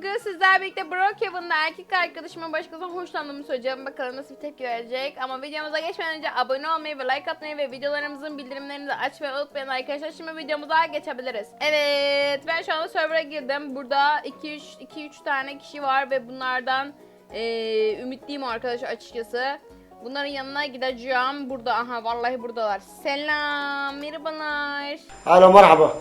bugün sizlerle birlikte Brookhaven'da erkek arkadaşıma başkasından hoşlandığımı söyleyeceğim. Bakalım nasıl bir tepki verecek. Ama videomuza geçmeden önce abone olmayı ve like atmayı ve videolarımızın bildirimlerini de açmayı unutmayın arkadaşlar. Şimdi videomuza geçebiliriz. Evet ben şu anda server'a girdim. Burada 2-3 2-3 tane kişi var ve bunlardan eee ümitliyim arkadaşlar açıkçası. Bunların yanına gideceğim. Burada aha vallahi buradalar. Selam merhabalar. Alo merhaba.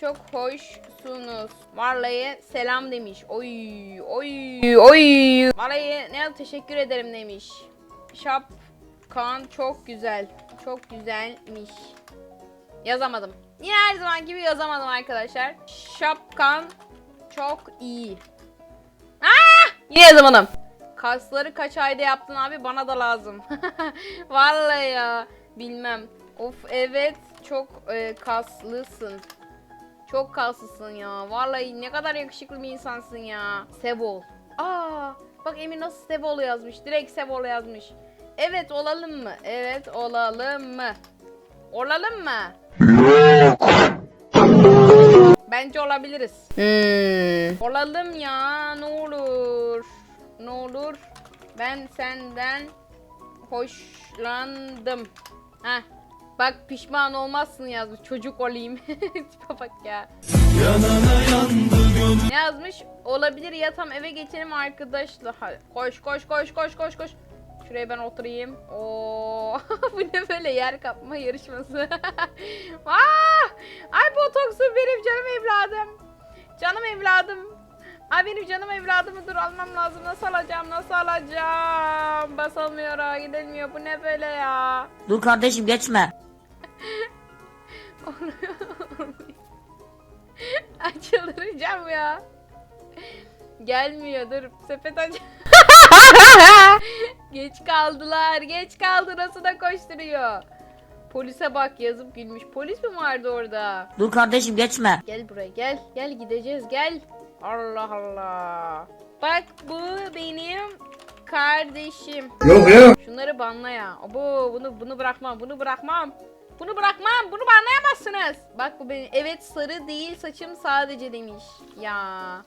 Çok hoşsunuz. Vallahi selam demiş. Oy oy oy. Vallahi ne teşekkür ederim demiş. Şapkan çok güzel. Çok güzelmiş. Yazamadım. Yine her zaman gibi yazamadım arkadaşlar. Şapkan çok iyi. Aa! Yine yazamadım. Kasları kaç ayda yaptın abi bana da lazım. Vallahi ya bilmem. Of evet çok e, kaslısın. Çok kaslısın ya. Vallahi ne kadar yakışıklı bir insansın ya. Sebol. Aa, bak Emir nasıl Sebol yazmış. Direkt Sebol yazmış. Evet olalım mı? Evet olalım mı? Olalım mı? Bence olabiliriz. Hmm. Olalım ya ne olur. Ne olur. Ben senden hoşlandım. Heh. Bak pişman olmazsın yazmış. Çocuk olayım. Tipe bak ya. Ne yazmış? Olabilir ya tam eve geçelim arkadaşlar. Hadi. Koş koş koş koş koş koş. Şuraya ben oturayım. Oo, bu ne böyle yer kapma yarışması. Aa! Ay botoksu benim canım evladım. Canım evladım. Ay benim canım evladımı dur almam lazım. Nasıl alacağım? Nasıl alacağım? Basamıyor, gidilmiyor. Bu ne böyle ya? Dur kardeşim geçme. Açılacağım ya. Gelmiyor dur sepet aç. geç kaldılar. Geç kaldı nasıl da koşturuyor. Polise bak yazıp gülmüş. Polis mi vardı orada? Dur kardeşim geçme. Gel buraya gel. Gel gideceğiz gel. Allah Allah. Bak bu benim kardeşim. Yok yok. Şunları banla ya. Bu bunu bunu bırakmam. Bunu bırakmam. Bunu bırakmam. Bunu banlayamazsınız. Bak bu benim. Evet sarı değil saçım sadece demiş. Ya.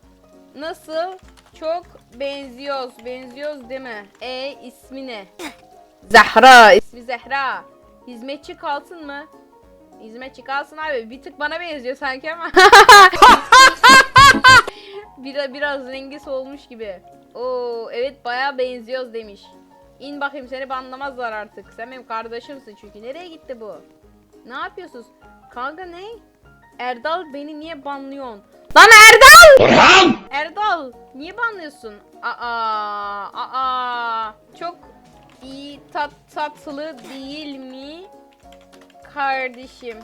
Nasıl? Çok benziyoruz. Benziyoruz değil mi? E ismi ne? Zehra. İsmi Zehra. Hizmetçi kalsın mı? Hizmetçi kalsın abi. Bir tık bana benziyor sanki ama. biraz, biraz rengi solmuş gibi. Oo evet baya benziyoruz demiş. İn bakayım seni banlamazlar artık. Sen benim kardeşimsin çünkü. Nereye gitti bu? Ne yapıyorsunuz? Kanka ne? Erdal beni niye banlıyorsun? Lan Erdal! Orhan! Erdal niye banlıyorsun? Aa, aa, çok iyi tat tatlı değil mi kardeşim?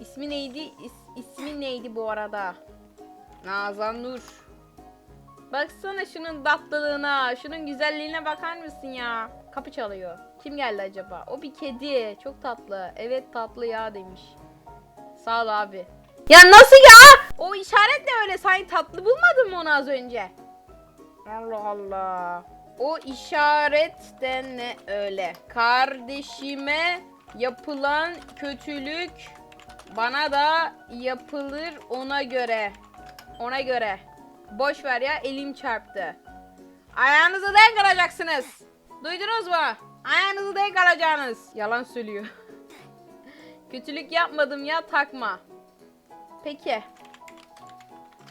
İsmi neydi? İs- ismi neydi bu arada? Nazan Nur. Baksana şunun tatlılığına, şunun güzelliğine bakar mısın ya? Kapı çalıyor. Kim geldi acaba? O bir kedi. Çok tatlı. Evet tatlı ya demiş. Sağ ol abi. Ya nasıl ya? O işaret ne öyle? Sen tatlı bulmadın mı onu az önce? Allah Allah. O işaret de ne öyle? Kardeşime yapılan kötülük bana da yapılır ona göre. Ona göre. Boş ver ya elim çarptı. Ayağınızı denk alacaksınız. Duydunuz mu? Ayağınızı denk alacaksınız. Yalan söylüyor. Kötülük yapmadım ya takma. Peki.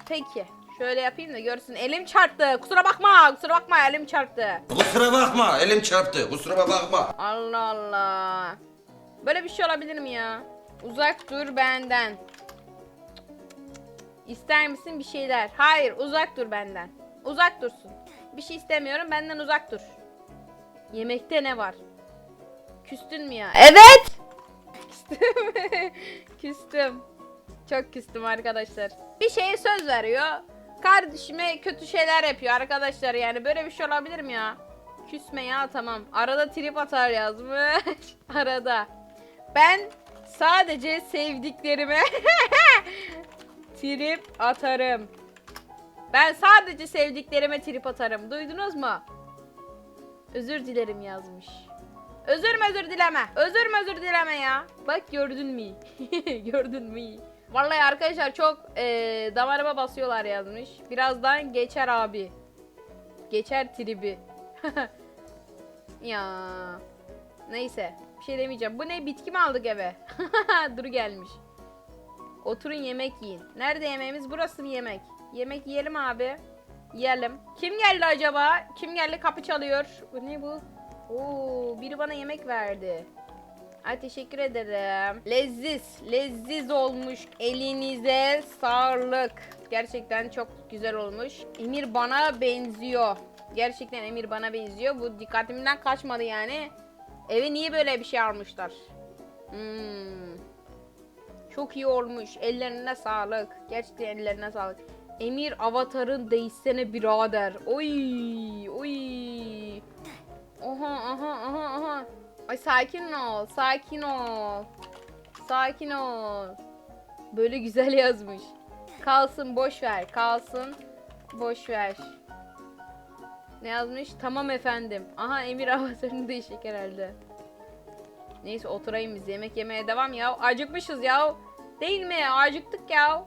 Peki. Şöyle yapayım da görsün. Elim çarptı. Kusura bakma. Kusura bakma elim çarptı. Kusura bakma elim çarptı kusura bakma. Allah Allah. Böyle bir şey olabilir mi ya? Uzak dur benden. İster misin bir şeyler? Hayır, uzak dur benden. Uzak dursun. Bir şey istemiyorum, benden uzak dur. Yemekte ne var? Küstün mü ya? Evet! Küstüm. küstüm. Çok küstüm arkadaşlar. Bir şeye söz veriyor. Kardeşime kötü şeyler yapıyor arkadaşlar yani böyle bir şey olabilir mi ya? Küsme ya tamam. Arada trip atar yazmış. Arada. Ben sadece sevdiklerime trip atarım. Ben sadece sevdiklerime trip atarım. Duydunuz mu? Özür dilerim yazmış. Özür mü özür dileme. Özür mü özür dileme ya. Bak gördün mü? gördün mü? Vallahi arkadaşlar çok eee damarıma basıyorlar yazmış. Birazdan geçer abi. Geçer tribi. ya. Neyse. Bir şey demeyeceğim. Bu ne? Bitki mi aldık eve? Dur gelmiş. Oturun yemek yiyin. Nerede yemeğimiz? Burası mı yemek? Yemek yiyelim abi. Yiyelim. Kim geldi acaba? Kim geldi? Kapı çalıyor. Bu ne bu? Oo, biri bana yemek verdi. Ay teşekkür ederim. Leziz, leziz olmuş. Elinize sağlık. Gerçekten çok güzel olmuş. Emir bana benziyor. Gerçekten Emir bana benziyor. Bu dikkatimden kaçmadı yani. Eve niye böyle bir şey almışlar? Hmm. Çok iyi olmuş. Ellerine sağlık. Gerçekten ellerine sağlık. Emir avatarın değişsene birader. Oy, oy. Aha, aha, aha, aha. Ay sakin ol, sakin ol. Sakin ol. Böyle güzel yazmış. Kalsın boş ver, kalsın boş ver. Ne yazmış? Tamam efendim. Aha Emir avatarını değişik herhalde. Neyse oturayım biz yemek yemeye devam ya. Acıkmışız ya. Değil mi? Acıktık ya.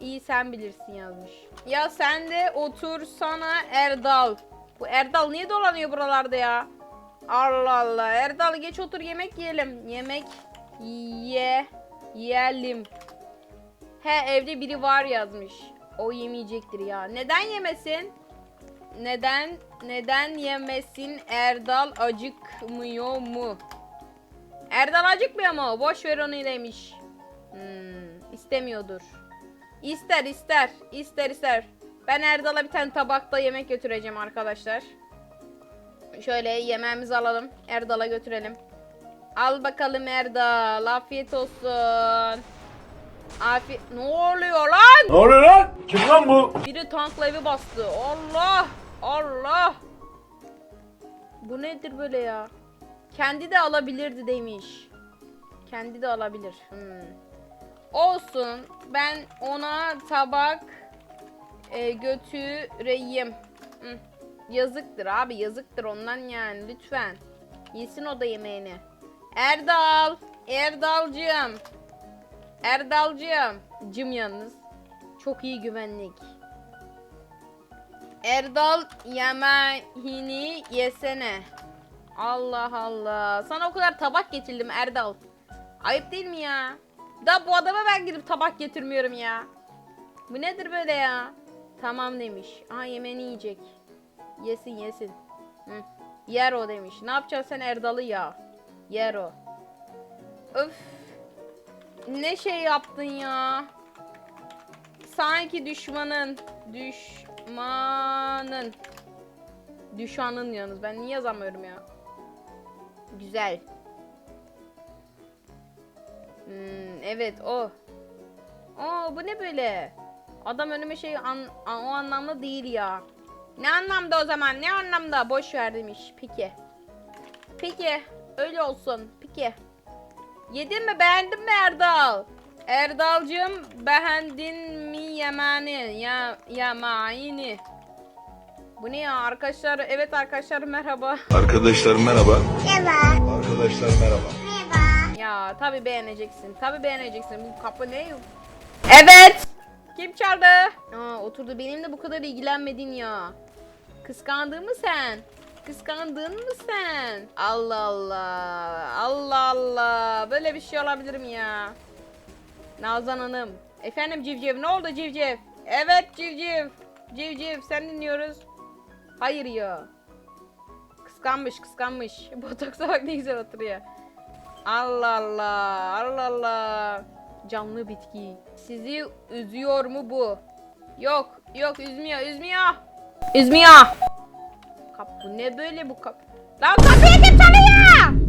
İyi sen bilirsin yazmış. Ya sen de otursana Erdal. Bu Erdal niye dolanıyor buralarda ya? Allah Allah. Erdal geç otur yemek yiyelim. Yemek ye yiyelim. He evde biri var yazmış. O yemeyecektir ya. Neden yemesin? Neden neden yemesin? Erdal acıkmıyor mu? Erdal acıkmıyor mu? Boş ver onu demiş. Hmm, istemiyordur. İster ister. ister ister. Ben Erdal'a bir tane tabakta yemek götüreceğim arkadaşlar. Şöyle yemeğimizi alalım. Erdal'a götürelim. Al bakalım Erdal. Afiyet olsun. Afiyet... Ne oluyor lan? Ne oluyor lan? Kim lan bu? Biri tankla evi bastı. Allah! Allah! Bu nedir böyle ya? Kendi de alabilirdi demiş. Kendi de alabilir. Hmm. Olsun. Ben ona tabak e, götüreyim. Hmm. Yazıktır abi yazıktır ondan yani lütfen. Yesin o da yemeğini. Erdal. Erdalcığım. Erdalcığım. Cım yalnız. Çok iyi güvenlik. Erdal yemeğini yesene. Allah Allah. Sana o kadar tabak getirdim Erdal. Ayıp değil mi ya? Da bu adama ben gidip tabak getirmiyorum ya. Bu nedir böyle ya? Tamam demiş. Aha yemeğini yiyecek. Yesin yesin. Hı. Yer o demiş. Ne yapacaksın sen Erdal'ı ya? Yer o. Öf. Ne şey yaptın ya? Sanki düşmanın. Düşmanın. Düşanın yalnız. Ben niye yazamıyorum ya? Güzel. Hmm, evet o. Aa bu ne böyle? Adam önüme şey an, an- o anlamda değil ya. Ne anlamda o zaman? Ne anlamda? Boş ver demiş. Peki. Peki. Öyle olsun. Peki. Yedin mi? Beğendin mi Erdal? Erdalcığım beğendin mi yemeğini? Ya yemeğini. Bu ne ya arkadaşlar? Evet arkadaşlar merhaba. Arkadaşlar merhaba. Merhaba. Arkadaşlar merhaba. Ya tabi beğeneceksin. Tabi beğeneceksin. Bu kapı ne? Evet. Kim çaldı? Aa oturdu. Benimle bu kadar ilgilenmedin ya. Kıskandın mı sen? Kıskandın mı sen? Allah Allah. Allah Allah. Böyle bir şey olabilir mi ya? Nazan Hanım. Efendim Civciv ne oldu Civciv? Evet Civciv. Civciv sen dinliyoruz. Hayır ya. Kıskanmış kıskanmış. Botoksa bak ne güzel oturuyor. Allah Allah. Allah Allah. Canlı bitki. Sizi üzüyor mu bu? Yok. Yok üzmüyor. Üzmüyor. Üzmüyor. Kap bu ne böyle bu kap? Lan kapıyı kim çalıyor?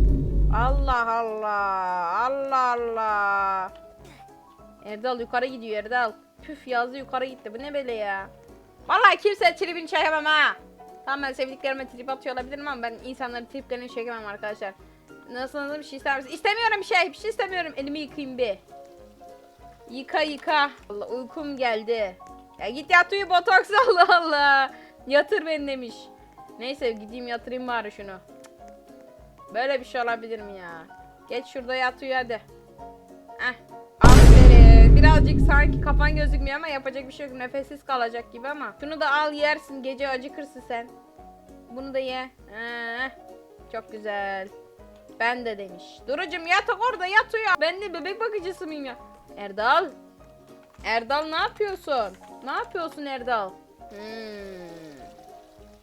Allah Allah. Allah Allah. Erdal yukarı gidiyor Erdal. Püf yazdı yukarı gitti. Bu ne böyle ya? Vallahi kimse tribini çekemem ha. Tamam ben sevdiklerime trip atıyor olabilirim ama ben insanların triplerini çekemem arkadaşlar. Nasıl bir şey ister misin? İstemiyorum bir şey. Bir şey istemiyorum. Elimi yıkayayım bir. Yıka yıka. Allah uykum geldi. Ya git yat uyu botoks Allah Allah. Yatır beni demiş. Neyse gideyim yatırayım bari şunu. Böyle bir şey olabilir mi ya? Geç şurada yat uyu hadi. Heh. Birazcık sanki kafan gözükmüyor ama yapacak bir şey yok. Nefessiz kalacak gibi ama. Şunu da al yersin. Gece acıkırsın sen. Bunu da ye. Ee, çok güzel. Ben de demiş. Durucum yatak orada yat uyu. Ben de bebek bakıcısı mıyım ya? Erdal. Erdal ne yapıyorsun? Ne yapıyorsun Erdal? Hmm.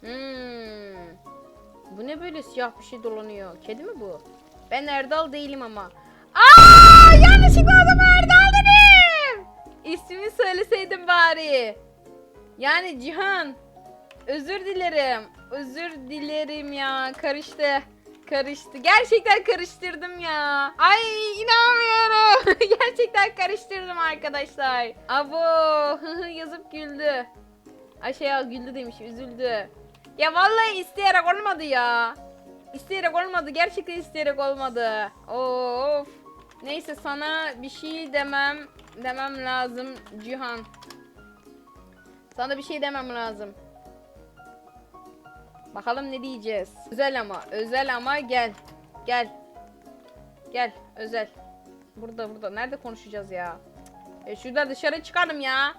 Hmm. Bu ne böyle siyah bir şey dolanıyor? Kedi mi bu? Ben Erdal değilim ama. Aa, yanlışlıkla adama Erdal dedim. İsmini söyleseydim bari. Yani Cihan. Özür dilerim. Özür dilerim ya. Karıştı. Karıştı. Gerçekten karıştırdım ya. Ay inanmıyorum. Gerçekten karıştırdım arkadaşlar. Abo yazıp güldü. Ay şey güldü demiş üzüldü. Ya vallahi isteyerek olmadı ya. İsteyerek olmadı. Gerçekten isteyerek olmadı. Of. Neyse sana bir şey demem demem lazım Cihan. Sana bir şey demem lazım. Bakalım ne diyeceğiz. Özel ama, özel ama gel. Gel. Gel, özel. Burada, burada. Nerede konuşacağız ya? E şurada dışarı çıkalım ya.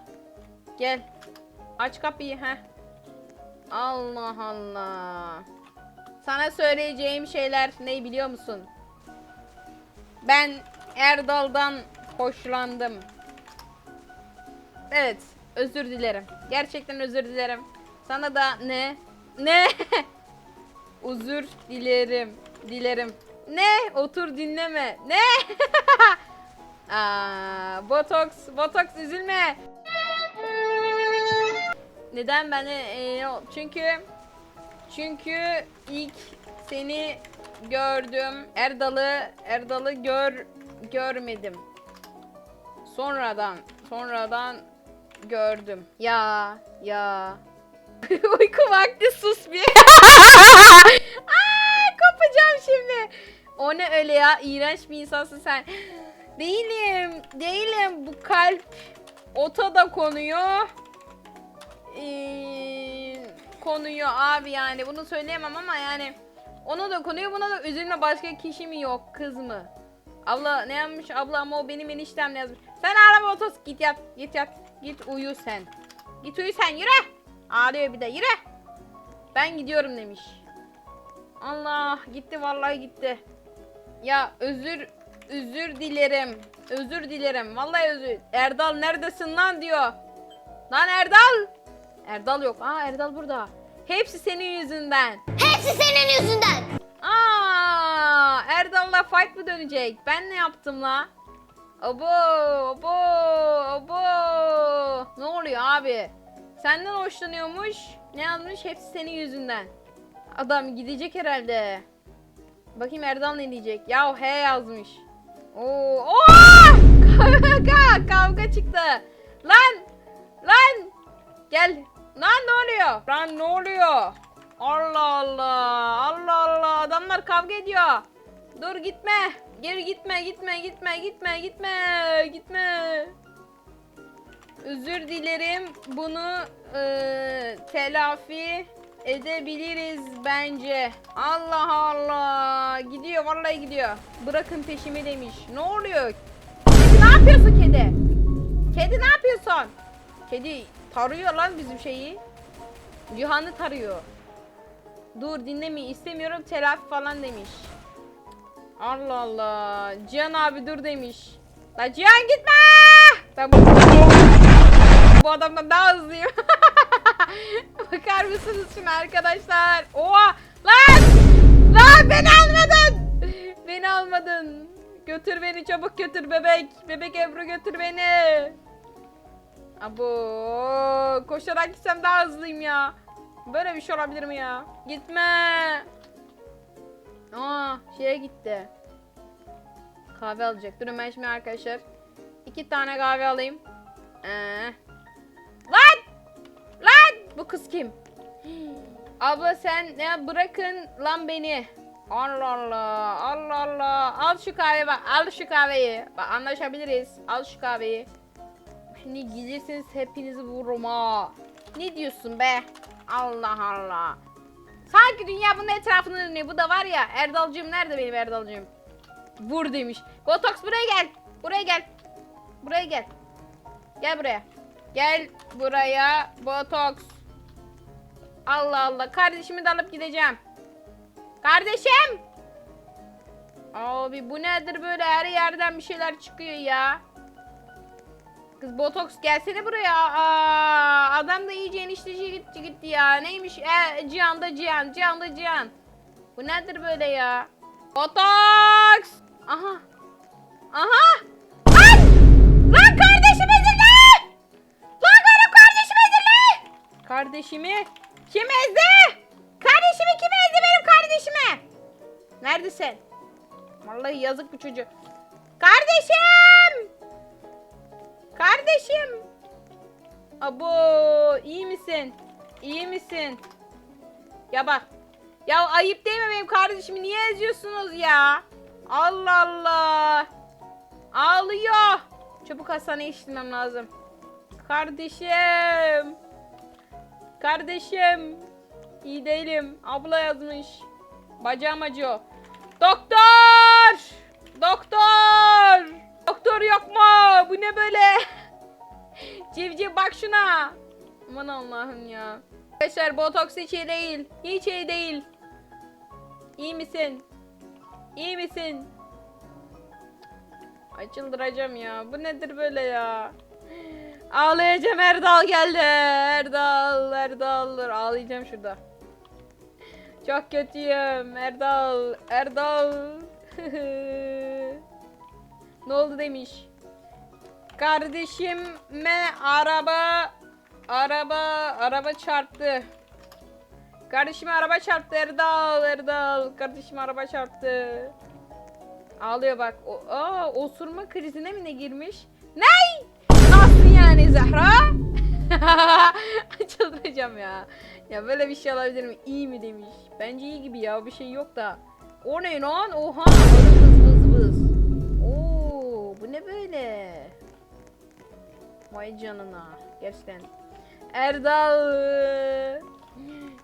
Gel. Aç kapıyı he. Allah Allah. Sana söyleyeceğim şeyler ne biliyor musun? Ben Erdal'dan hoşlandım. Evet, özür dilerim. Gerçekten özür dilerim. Sana da ne? Ne? özür dilerim. Dilerim. Ne? Otur dinleme. Ne? Aa, botoks, botoks üzülme. Neden beni? e, çünkü çünkü ilk seni gördüm. Erdal'ı Erdal'ı gör görmedim. Sonradan sonradan gördüm. Ya ya. Uyku vakti sus bir. Aa, kopacağım şimdi. O ne öyle ya? İğrenç bir insansın sen. Değilim. Değilim. Bu kalp ota da konuyor. Ee, konuyor abi yani. Bunu söyleyemem ama yani ona da konuyor buna da üzülme başka kişi mi yok kız mı? Abla ne yapmış abla ama o benim eniştem ne yazmış. Sen araba otos git yat git yat git uyu sen. Git uyu sen yürü. Ağlıyor bir de yürü. Ben gidiyorum demiş. Allah gitti vallahi gitti. Ya özür özür dilerim. Özür dilerim. Vallahi özür. Erdal neredesin lan diyor. Lan Erdal. Erdal yok. Aa Erdal burada. Hepsi senin yüzünden. Hepsi senin yüzünden. Aa Erdal'la fight mı dönecek? Ben ne yaptım la? Abo, abo, abo. Ne oluyor abi? Senden hoşlanıyormuş. Ne yazmış? Hepsi senin yüzünden. Adam gidecek herhalde. Bakayım Erdal ne diyecek? Ya he yazmış. Oo, oo! kavga, kavga çıktı. Lan, lan. Gel. Lan ne oluyor? Lan ne oluyor? Allah Allah. Allah Allah. Adamlar kavga ediyor. Dur gitme. Geri gitme, gitme, gitme, gitme, gitme, gitme. Özür dilerim. Bunu eee, telafi edebiliriz bence. Allah Allah. Gidiyor, vallahi gidiyor. Bırakın peşimi demiş. Ne oluyor? Kedi ne yapıyorsun kedi? Kedi ne yapıyorsun? Kedi tarıyor lan bizim şeyi. Cihan'ı tarıyor. Dur dinleme istemiyorum telafi falan demiş. Allah Allah. Cihan abi dur demiş. La Cihan gitme! Ben bu, bu adamdan daha hızlıyım. Bakar mısınız şimdi arkadaşlar? Oha! Lan! Lan beni almadın! Beni almadın. Götür beni çabuk götür bebek. Bebek Ebru götür beni. Abo koşarak gitsem daha hızlıyım ya. Böyle bir şey olabilir mi ya? Gitme. Aa şeye gitti. Kahve alacak. Durun ben şimdi arkadaşlar. iki tane kahve alayım. Ee. Bu kız kim? Abla sen ne bırakın lan beni. Allah Allah. Allah Allah. Al şu kahveyi bak. Al şu kahveyi. Bak anlaşabiliriz. Al şu kahveyi. Şimdi gelirseniz hepinizi vururum ha. Ne diyorsun be? Allah Allah. Sanki dünya bunun etrafında dönüyor. Bu da var ya Erdalcığım nerede benim Erdalcığım? Vur demiş. Botox buraya gel. Buraya gel. Buraya gel. Gel buraya. Gel buraya botoks. Allah Allah. Kardeşimi de alıp gideceğim. Kardeşim. Abi bu nedir böyle her yerden bir şeyler çıkıyor ya. Kız botoks gelsene buraya. Aa, adam da iyice enişteci gitti gitti ya. Neymiş? E, Cihan'da Cihan. Cihan'da Cihan. Bu nedir böyle ya? Botoks. Aha. Aha. Lan! Lan kardeşim ezildi! Lan! Kardeşimi kim ezdi? Kardeşimi kim ezdi benim kardeşimi? Neredesin? Vallahi yazık bu çocuğu. Kardeşim! Kardeşim! Abo iyi misin? İyi misin? Ya bak. Ya ayıp değil mi benim kardeşimi niye eziyorsunuz ya? Allah Allah. Ağlıyor. Çabuk hastaneye yetiştirmem lazım. Kardeşim. Kardeşim. İyi değilim. Abla yazmış. Bacağım acıyor. Doktor! Doktor! Doktor yok mu? Bu ne böyle? Civciv bak şuna. Aman Allah'ım ya. Arkadaşlar botoks hiç iyi değil. Hiç iyi değil. İyi misin? İyi misin? Ay çıldıracağım ya. Bu nedir böyle ya? Ağlayacağım Erdal geldi. Erdal, Erdal. Ağlayacağım şurada. Çok kötüyüm. Erdal, Erdal. ne oldu demiş. Kardeşime araba araba araba çarptı. Kardeşime araba çarptı Erdal, Erdal. Kardeşime araba çarptı. Ağlıyor bak. O, aa, osurma krizine mi ne girmiş? Ney? Yani Zahra? Ya. Ya böyle bir şey olabilir mi? İyi mi demiş. Bence iyi gibi ya. Bir şey yok da. O ne lan? Oha. Vız vız vız. Oo, bu ne böyle? Vay canına. Gerçekten. Erdal.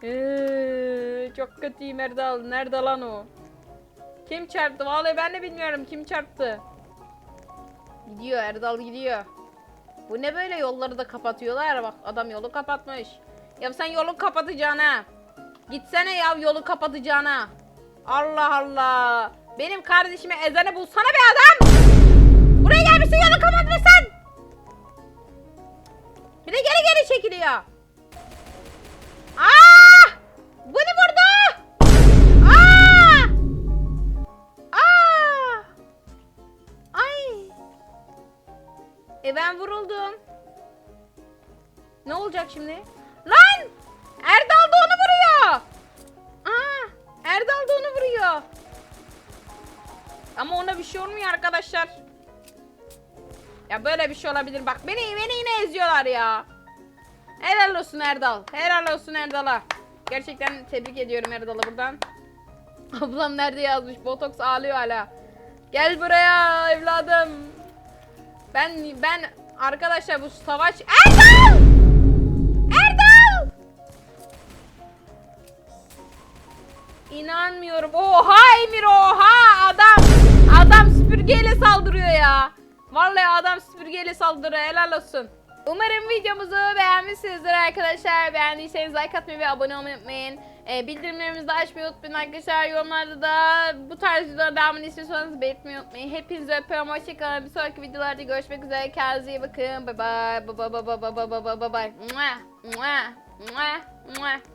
Ee, çok kötüyüm Erdal. Nerede lan o? Kim çarptı? Vallahi ben de bilmiyorum kim çarptı. Gidiyor Erdal gidiyor. Bu ne böyle yolları da kapatıyorlar bak adam yolu kapatmış. Ya sen yolu kapatacağına. Gitsene ya yolu kapatacağına. Allah Allah. Benim kardeşime ezene bulsana be adam. Buraya gelmişsin yolu kapatmışsın. Bir de geri geri çekiliyor. Vuruldum. Ne olacak şimdi? Lan! Erdal da onu vuruyor. Aa! Erdal da onu vuruyor. Ama ona bir şey olmuyor arkadaşlar. Ya böyle bir şey olabilir. Bak beni beni yine eziyorlar ya. Helal olsun Erdal. Helal olsun Erdal'a. Gerçekten tebrik ediyorum Erdal'a buradan. Ablam nerede yazmış? Botoks ağlıyor hala. Gel buraya evladım. Ben ben arkadaşlar bu savaş Erdal! Erdal! İnanmıyorum. Oha Emir oha adam adam süpürgeyle saldırıyor ya. Vallahi adam süpürgeyle saldırıyor. Helal olsun. Umarım videomuzu beğenmişsinizdir arkadaşlar. Beğendiyseniz like atmayı ve abone olmayı unutmayın. E, bildirimlerimizi açmayı unutmayın arkadaşlar. Yorumlarda da bu tarz videoların devamını istiyorsanız belirtmeyi unutmayın. Hepinizi öpüyorum. Hoşçakalın. Bir sonraki videolarda görüşmek üzere. Kendinize iyi bakın. Bye bye. Bye bye bye bye bye bye bye bye. Mua. Mua. Mua. Mua.